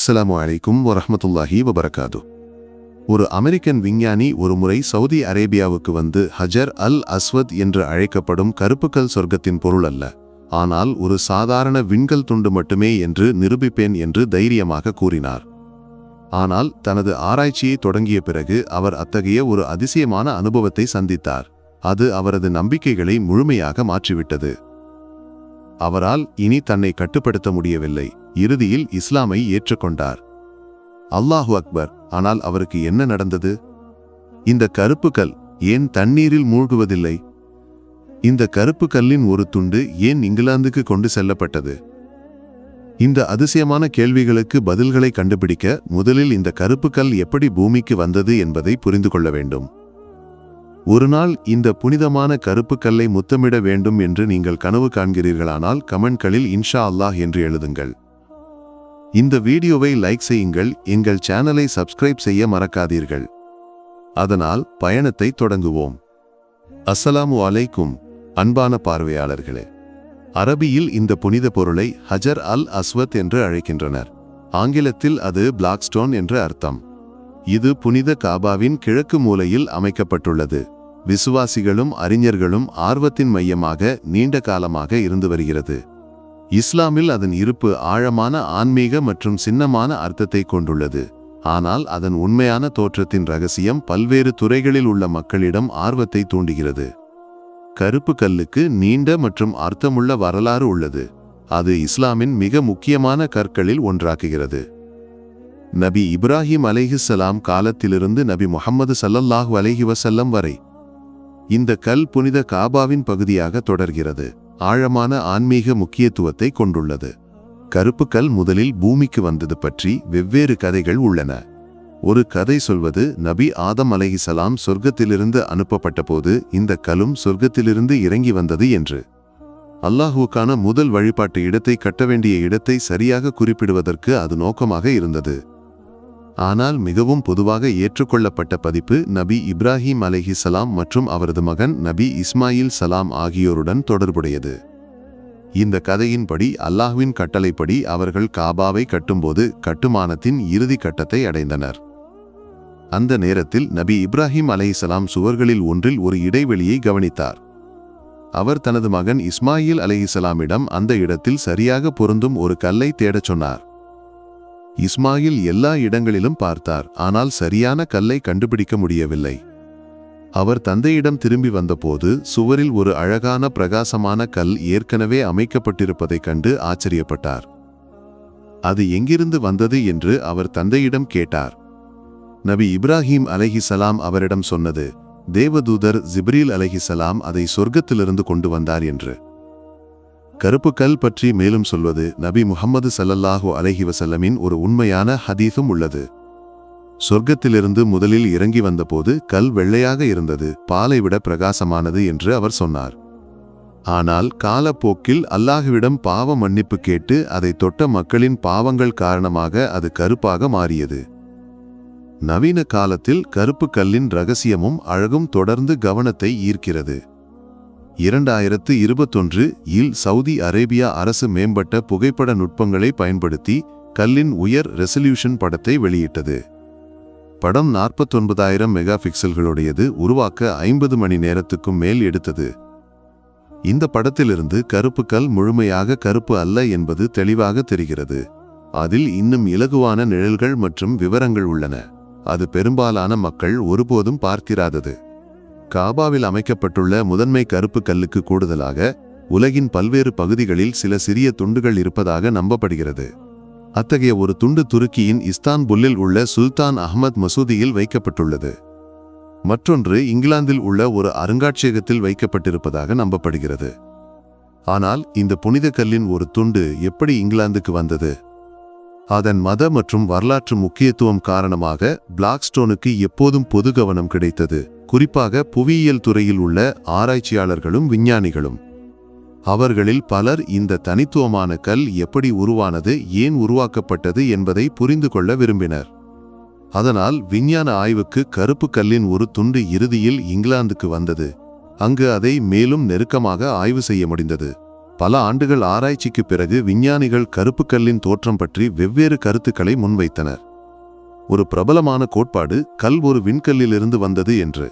அஸ்ஸலாமு அலைக்கும் வரஹ்மத்துல்லாஹி வபரகாது ஒரு அமெரிக்கன் விஞ்ஞானி ஒருமுறை சவுதி அரேபியாவுக்கு வந்து ஹஜர் அல் அஸ்வத் என்று அழைக்கப்படும் கருப்புக்கல் சொர்க்கத்தின் பொருள் அல்ல. ஆனால் ஒரு சாதாரண விண்கல் துண்டு மட்டுமே என்று நிரூபிப்பேன் என்று தைரியமாக கூறினார். ஆனால் தனது ஆராய்ச்சியை தொடங்கிய பிறகு அவர் அத்தகைய ஒரு அதிசயமான அனுபவத்தை சந்தித்தார். அது அவரது நம்பிக்கைகளை முழுமையாக மாற்றிவிட்டது. அவரால் இனி தன்னை கட்டுப்படுத்த முடியவில்லை. இறுதியில் இஸ்லாமை ஏற்றுக்கொண்டார். அல்லாஹு அக்பர் ஆனால் அவருக்கு என்ன நடந்தது? இந்த கருப்பு கல் ஏன் தண்ணீரில் மூழ்குவதில்லை? இந்த கருப்பு கல்லின் ஒரு துண்டு ஏன் இங்கிலாந்துக்கு கொண்டு செல்லப்பட்டது? இந்த அதிசயமான கேள்விகளுக்கு பதில்களை கண்டுபிடிக்க முதலில் இந்த கருப்பு கல் எப்படி பூமிக்கு வந்தது என்பதை புரிந்து கொள்ள வேண்டும். ஒரு நாள் இந்த புனிதமான கருப்பு கல்லை முத்தமிட வேண்டும் என்று நீங்கள் கனவு காண்கிறீர்களானால் கமெண்ட்களில் இன்ஷா அல்லாஹ் என்று எழுதுங்கள். இந்த வீடியோவை லைக் செய்யுங்கள் எங்கள் சேனலை சப்ஸ்கிரைப் செய்ய மறக்காதீர்கள். அதனால் பயணத்தை தொடங்குவோம். அஸ்ஸலாமு அலைக்கும் அன்பான பார்வையாளர்களே. அரபியில் இந்த புனித பொருளை ஹஜர் அல் அஸ்வத் என்று அழைக்கின்றனர். ஆங்கிலத்தில் அது பிளாக்ஸ்டோன் என்று அர்த்தம். இது புனித காபாவின் கிழக்கு மூலையில் அமைக்கப்பட்டுள்ளது. விசுவாசிகளும் அறிஞர்களும் ஆர்வத்தின் மையமாக நீண்ட காலமாக இருந்து வருகிறது. இஸ்லாமில் அதன் இருப்பு ஆழமான ஆன்மீக மற்றும் சின்னமான அர்த்தத்தை கொண்டுள்ளது. ஆனால் அதன் உண்மையான தோற்றத்தின் ரகசியம் பல்வேறு துறைகளில் உள்ள மக்களிடம் ஆர்வத்தை தூண்டுகிறது. கருப்பு கல்லுக்கு நீண்ட மற்றும் அர்த்தமுள்ள வரலாறு உள்ளது. அது இஸ்லாமின் மிக முக்கியமான கற்களில் ஒன்றாக்குகிறது. நபி இப்ராஹிம் அலைஹிஸ்ஸலாம் காலத்திலிருந்து நபி முகமது சல்லல்லாஹு அலைஹி வசல்லம் வரை. இந்த கல் புனித காபாவின் பகுதியாக தொடர்கிறது. ஆழமான ஆன்மீக முக்கியத்துவத்தை கொண்டுள்ளது. கருப்பு கல் முதலில் பூமிக்கு வந்தது பற்றி வெவ்வேறு கதைகள் உள்ளன. ஒரு கதை சொல்வது நபி ஆதம் அலைஹிசலாம் சொர்க்கத்திலிருந்து அனுப்பப்பட்டபோது இந்த கலும் சொர்க்கத்திலிருந்து இறங்கி வந்தது என்று. அல்லாஹுவுக்கான முதல் வழிபாட்டு இடத்தை கட்ட வேண்டிய இடத்தை சரியாக குறிப்பிடுவதற்கு அது நோக்கமாக இருந்தது. ஆனால் மிகவும் பொதுவாக ஏற்றுக்கொள்ளப்பட்ட பதிப்பு நபி இப்ராஹிம் அலைஹிசலாம் மற்றும் அவரது மகன் நபி இஸ்மாயில் சலாம் ஆகியோருடன் தொடர்புடையது. இந்த கதையின்படி அல்லாஹ்வின் கட்டளைப்படி அவர்கள் காபாவை கட்டும்போது கட்டுமானத்தின் இறுதி கட்டத்தை அடைந்தனர். அந்த நேரத்தில் நபி இப்ராஹிம் அலஹிசலாம் சுவர்களில் ஒன்றில் ஒரு இடைவெளியை கவனித்தார். அவர் தனது மகன் இஸ்மாயில் அலைஹிசலாமிடம் அந்த இடத்தில் சரியாக பொருந்தும் ஒரு கல்லை தேடச் சொன்னார். இஸ்மாயில் எல்லா இடங்களிலும் பார்த்தார் ஆனால் சரியான கல்லை கண்டுபிடிக்க முடியவில்லை. அவர் தந்தையிடம் திரும்பி வந்தபோது சுவரில் ஒரு அழகான பிரகாசமான கல் ஏற்கனவே அமைக்கப்பட்டிருப்பதைக் கண்டு ஆச்சரியப்பட்டார். அது எங்கிருந்து வந்தது என்று அவர் தந்தையிடம் கேட்டார். நபி இப்ராஹிம் அலஹிசலாம் அவரிடம் சொன்னது தேவதூதர் ஜிப்ரீல் அலஹிசலாம் அதை சொர்க்கத்திலிருந்து கொண்டு வந்தார் என்று. கருப்பு கல் பற்றி மேலும் சொல்வது நபி முஹம்மது சல்லல்லாஹு அலஹி வசல்லமின் ஒரு உண்மையான ஹதீஸும் உள்ளது. சொர்க்கத்திலிருந்து முதலில் இறங்கி வந்தபோது கல் வெள்ளையாக இருந்தது பாலை விட பிரகாசமானது என்று அவர் சொன்னார். ஆனால் காலப்போக்கில் அல்லாஹுவிடம் பாவ மன்னிப்பு கேட்டு அதை தொட்ட மக்களின் பாவங்கள் காரணமாக அது கருப்பாக மாறியது. நவீன காலத்தில் கருப்பு கல்லின் ரகசியமும் அழகும் தொடர்ந்து கவனத்தை ஈர்க்கிறது. இரண்டாயிரத்து இருபத்தொன்று இல் சவுதி அரேபியா அரசு மேம்பட்ட புகைப்பட நுட்பங்களை பயன்படுத்தி கல்லின் உயர் ரெசல்யூஷன் படத்தை வெளியிட்டது. படம் நாற்பத்தொன்பதாயிரம் மெகா பிக்சல்களுடையது உருவாக்க ஐம்பது மணி நேரத்துக்கும் மேல் எடுத்தது. இந்த படத்திலிருந்து கருப்பு கல் முழுமையாக கருப்பு அல்ல என்பது தெளிவாக தெரிகிறது. அதில் இன்னும் இலகுவான நிழல்கள் மற்றும் விவரங்கள் உள்ளன. அது பெரும்பாலான மக்கள் ஒருபோதும் பார்த்திராதது காபாவில் அமைக்கப்பட்டுள்ள முதன்மை கருப்பு கல்லுக்கு கூடுதலாக உலகின் பல்வேறு பகுதிகளில் சில சிறிய துண்டுகள் இருப்பதாக நம்பப்படுகிறது. அத்தகைய ஒரு துண்டு துருக்கியின் இஸ்தான்புல்லில் உள்ள சுல்தான் அஹ்மத் மசூதியில் வைக்கப்பட்டுள்ளது. மற்றொன்று இங்கிலாந்தில் உள்ள ஒரு அருங்காட்சியகத்தில் வைக்கப்பட்டிருப்பதாக நம்பப்படுகிறது. ஆனால் இந்த புனித கல்லின் ஒரு துண்டு எப்படி இங்கிலாந்துக்கு வந்தது? அதன் மத மற்றும் வரலாற்று முக்கியத்துவம் காரணமாக பிளாக்ஸ்டோனுக்கு எப்போதும் பொது கவனம் கிடைத்தது. குறிப்பாக புவியியல் துறையில் உள்ள ஆராய்ச்சியாளர்களும் விஞ்ஞானிகளும். அவர்களில் பலர் இந்த தனித்துவமான கல் எப்படி உருவானது ஏன் உருவாக்கப்பட்டது என்பதை புரிந்து கொள்ள விரும்பினர். அதனால் விஞ்ஞான ஆய்வுக்கு கருப்பு கல்லின் ஒரு துண்டு இறுதியில் இங்கிலாந்துக்கு வந்தது. அங்கு அதை மேலும் நெருக்கமாக ஆய்வு செய்ய முடிந்தது. பல ஆண்டுகள் ஆராய்ச்சிக்கு பிறகு விஞ்ஞானிகள் கருப்புக்கல்லின் தோற்றம் பற்றி வெவ்வேறு கருத்துக்களை முன்வைத்தனர். ஒரு பிரபலமான கோட்பாடு கல் ஒரு விண்கல்லிலிருந்து வந்தது என்று.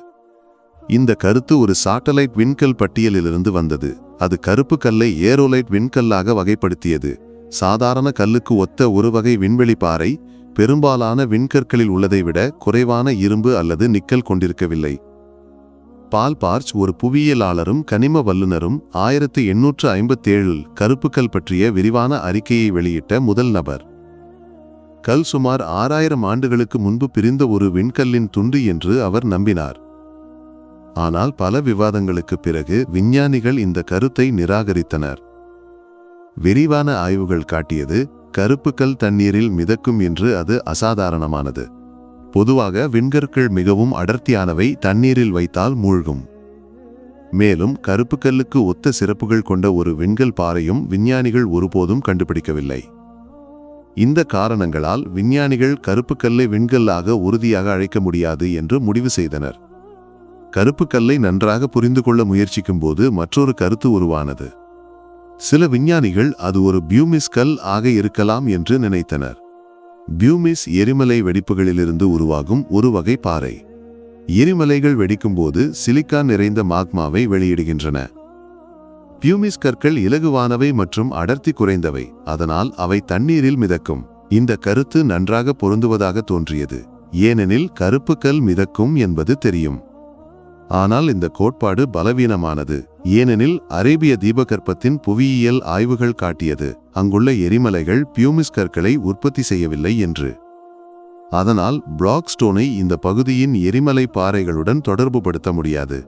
இந்த கருத்து ஒரு சாட்டலைட் விண்கல் பட்டியலிலிருந்து வந்தது. அது கருப்பு கல்லை ஏரோலைட் விண்கல்லாக வகைப்படுத்தியது. சாதாரண கல்லுக்கு ஒத்த ஒரு வகை விண்வெளி பாறை பெரும்பாலான விண்கற்களில் உள்ளதை விட குறைவான இரும்பு அல்லது நிக்கல் கொண்டிருக்கவில்லை. பால் பார்ச் ஒரு புவியியலாளரும் கனிம வல்லுனரும் ஆயிரத்து எண்ணூற்று ஐம்பத்தேழில் கருப்புக்கல் பற்றிய விரிவான அறிக்கையை வெளியிட்ட முதல் நபர். கல் சுமார் ஆறாயிரம் ஆண்டுகளுக்கு முன்பு பிரிந்த ஒரு விண்கல்லின் துண்டு என்று அவர் நம்பினார். ஆனால் பல விவாதங்களுக்குப் பிறகு விஞ்ஞானிகள் இந்த கருத்தை நிராகரித்தனர். விரிவான ஆய்வுகள் காட்டியது கருப்புக்கல் தண்ணீரில் மிதக்கும் என்று அது அசாதாரணமானது. பொதுவாக விண்கற்கள் மிகவும் அடர்த்தியானவை தண்ணீரில் வைத்தால் மூழ்கும். மேலும் கருப்புக்கல்லுக்கு ஒத்த சிறப்புகள் கொண்ட ஒரு விண்கல் பாறையும் விஞ்ஞானிகள் ஒருபோதும் கண்டுபிடிக்கவில்லை. இந்த காரணங்களால் விஞ்ஞானிகள் கருப்புக்கல்லை விண்கல்லாக உறுதியாக அழைக்க முடியாது என்று முடிவு செய்தனர். கருப்புக்கல்லை நன்றாக புரிந்து கொள்ள முயற்சிக்கும்போது மற்றொரு கருத்து உருவானது. சில விஞ்ஞானிகள் அது ஒரு பியூமிஸ் கல் ஆக இருக்கலாம் என்று நினைத்தனர். பியூமிஸ் எரிமலை வெடிப்புகளிலிருந்து உருவாகும் ஒரு வகை பாறை. எரிமலைகள் வெடிக்கும்போது சிலிக்கான் நிறைந்த மாக்மாவை வெளியிடுகின்றன. பியூமிஸ் கற்கள் இலகுவானவை மற்றும் அடர்த்தி குறைந்தவை அதனால் அவை தண்ணீரில் மிதக்கும். இந்த கருத்து நன்றாக பொருந்துவதாக தோன்றியது ஏனெனில் கருப்பு கல் மிதக்கும் என்பது தெரியும். ஆனால் இந்த கோட்பாடு பலவீனமானது ஏனெனில் அரேபிய தீபகற்பத்தின் புவியியல் ஆய்வுகள் காட்டியது அங்குள்ள எரிமலைகள் பியூமிஸ் கற்களை உற்பத்தி செய்யவில்லை என்று. அதனால் பிளாக் ஸ்டோனை இந்த பகுதியின் எரிமலை பாறைகளுடன் தொடர்புபடுத்த முடியாது.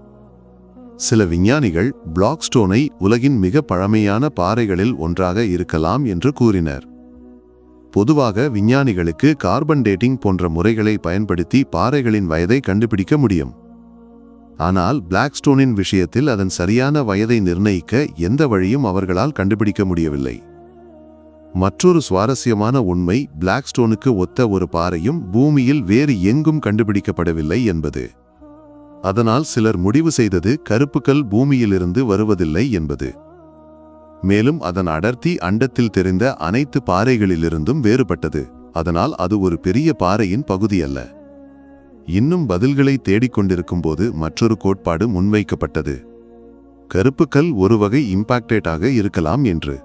சில விஞ்ஞானிகள் பிளாக் ஸ்டோனை உலகின் மிக பழமையான பாறைகளில் ஒன்றாக இருக்கலாம் என்று கூறினர். பொதுவாக விஞ்ஞானிகளுக்கு கார்பன் டேட்டிங் போன்ற முறைகளை பயன்படுத்தி பாறைகளின் வயதை கண்டுபிடிக்க முடியும். ஆனால் பிளாக்ஸ்டோனின் விஷயத்தில் அதன் சரியான வயதை நிர்ணயிக்க எந்த வழியும் அவர்களால் கண்டுபிடிக்க முடியவில்லை. மற்றொரு சுவாரஸ்யமான உண்மை பிளாக்ஸ்டோனுக்கு ஒத்த ஒரு பாறையும் பூமியில் வேறு எங்கும் கண்டுபிடிக்கப்படவில்லை என்பது. அதனால் சிலர் முடிவு செய்தது கருப்புக்கல் பூமியிலிருந்து வருவதில்லை என்பது. மேலும் அதன் அடர்த்தி அண்டத்தில் தெரிந்த அனைத்து பாறைகளிலிருந்தும் வேறுபட்டது. அதனால் அது ஒரு பெரிய பாறையின் பகுதி அல்ல இன்னும் பதில்களை தேடிக்கொண்டிருக்கும்போது மற்றொரு கோட்பாடு முன்வைக்கப்பட்டது. கருப்புக்கல் ஒரு வகை இம்பாக்டேட்டாக இருக்கலாம் என்று.